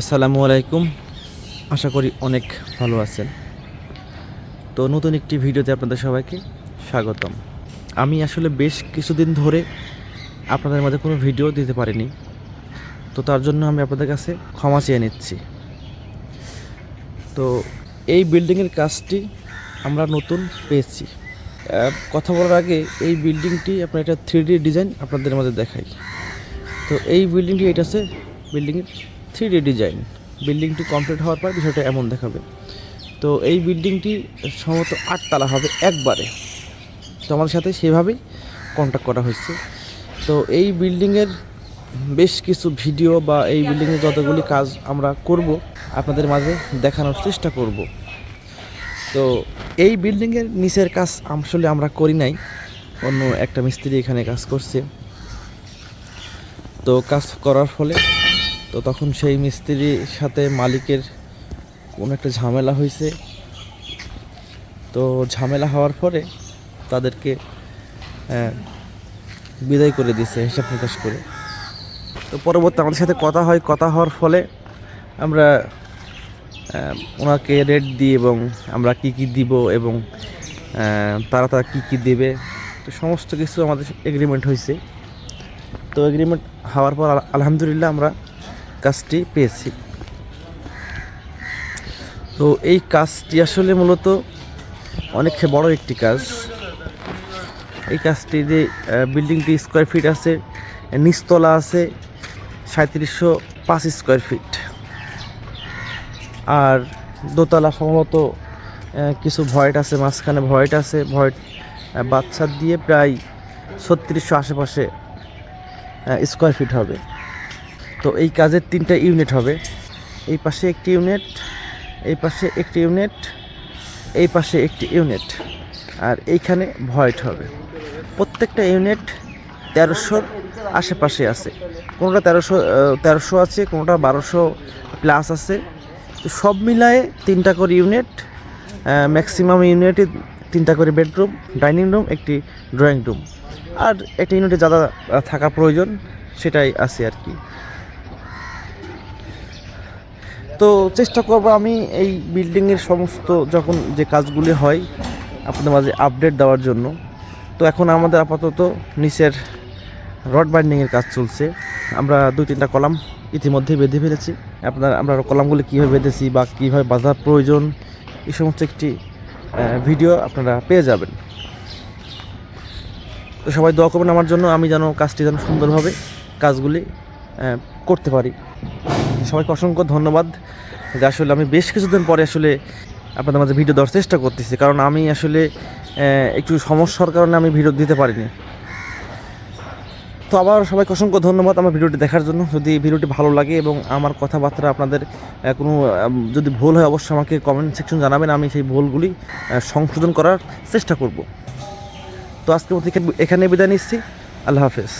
আসসালামু আলাইকুম। আশা করি অনেক ভালো আছেন। তো নতুন একটি ভিডিওতে আপনাদের সবাইকে স্বাগতম। আমি আসলে বেশ কিছুদিন ধরে আপনাদের মাঝে কোনো ভিডিও দিতে পারিনি। তো তার জন্য আমি আপনাদের কাছে ক্ষমা চেয়ে নিচ্ছি। তো এই বিল্ডিংয়ের কাজটি আমরা নতুন পেয়েছি। কথা বলার আগে এই বিল্ডিংটি আপনার একটা থ্রি ডিজাইন আপনাদের মাঝে দেখাই। তো এই বিল্ডিংটি এটা আছে বিল্ডিংয়ের থ্রি ডি ডিজাইন বিল্ডিংটি কমপ্লিট হওয়ার পর বিষয়টা এমন দেখাবে। তো এই বিল্ডিংটি সম্ভবত আটতলা হবে একবারে। তো আমাদের সাথে সেভাবেই কন্ট্যাক্ট করা হয়েছে। তো এই বিল্ডিংয়ের বেশ কিছু ভিডিও বা এই বিল্ডিংয়ের যতগুলি কাজ আমরা করব, আপনাদের মাঝে দেখানোর চেষ্টা করব। তো এই বিল্ডিংয়ের নিচের কাজ আসলে আমরা করি নাই। অন্য একটা মিস্ত্রি এখানে কাজ করছে। তো কাজ করার ফলে তো তখন সেই মিস্ত্রির সাথে মালিকের কোনো একটা ঝামেলা হয়েছে। তো ঝামেলা হওয়ার পরে তাদেরকে বিদায় করে দিয়েছে হিসাব প্রকাশ করে। তো পরবর্তী আমাদের সাথে কথা হয়, কথা হওয়ার ফলে আমরা ওনাকে রেট দিই এবং আমরা কি কি দিব এবং তারা তারা কী কী দেবে, তো সমস্ত কিছু আমাদের এগ্রিমেন্ট হয়েছে। তো এগ্রিমেন্ট হওয়ার পর আলহামদুলিল্লাহ আমরা কাজটি পেয়েছি। তো এই কাজটি আসলে মূলত অনেক বড় একটি কাজ। এই কাজটি যে বিল্ডিংটি স্কোয়ার ফিট আছে, নিচতলা আছে সাঁত্রিশশো পাঁচ স্কোয়ার ফিট আর দোতলা সম্ভবত কিছু ভয়েট আছে, মাঝখানে ভয়েট আছে। ভয়েট বাচ্চার দিয়ে প্রায় ছত্রিশশো আশেপাশে স্কোয়ার ফিট হবে। তো এই কাজের তিনটা ইউনিট হবে। এই পাশে একটি ইউনিট এই পাশে একটি ইউনিট এই পাশে একটি ইউনিট। আর এইখানে ভয়েট হবে। প্রত্যেকটা ইউনিট তেরোশোর আশেপাশে আছে। কোনোটা তেরোশো তেরোশো আছে কোনোটা বারোশো প্লাস আছে। তো সব মিলায়ে তিনটা করে ইউনিট ম্যাক্সিমাম ইউনিটে তিনটা করে বেডরুম ডাইনিং রুম একটি ড্রয়িং রুম। আর একটা ইউনিটে যারা আহ, থাকা প্রয়োজন সেটাই আছে আর কি। তো চেষ্টা করব আমি এই বিল্ডিংয়ের সমস্ত যখন যে কাজগুলি হয়, আপনাদের মাঝে আপডেট দেওয়ার জন্য। তো এখন আমাদের আপাতত নিচের রড বাইন্ডিংয়ের কাজ চলছে। আমরা দুই তিনটা কলাম ইতিমধ্যেই বেঁধে ফেলেছি। আপনার, আমরা কলামগুলি কীভাবে বেঁধেছি বা কীভাবে বাঁধার প্রয়োজন, এই সমস্ত একটি ভিডিও আপনারা পেয়ে যাবেন। তো সবাই দোয়া করবেন আমার জন্য, আমি যেন কাজটি যেন সুন্দরভাবে কাজগুলি করতে পারি। সবাইকে অসংখ্য ধন্যবাদ। যে আসলে আমি বেশ কিছুদিন পরে আসলে আপনাদের মাঝে ভিডিও দেওয়ার চেষ্টা করতেছি, কারণ আমি আসলে একটু সমস্যার কারণে আমি ভিডিও দিতে পারিনি। তো আবার সবাইকে অসংখ্য ধন্যবাদ আমার ভিডিওটি দেখার জন্য। যদি ভিডিওটি ভালো লাগে এবং আমার কথাবার্তা আপনাদের কোনো যদি ভুল হয় অবশ্যই আমাকে কমেন্ট সেকশন জানাবেন, আমি সেই ভুলগুলি সংশোধন করার চেষ্টা করব। তো আজকের মতো এখানে বিদায় নিচ্ছি। আল্লাহ হাফেজ।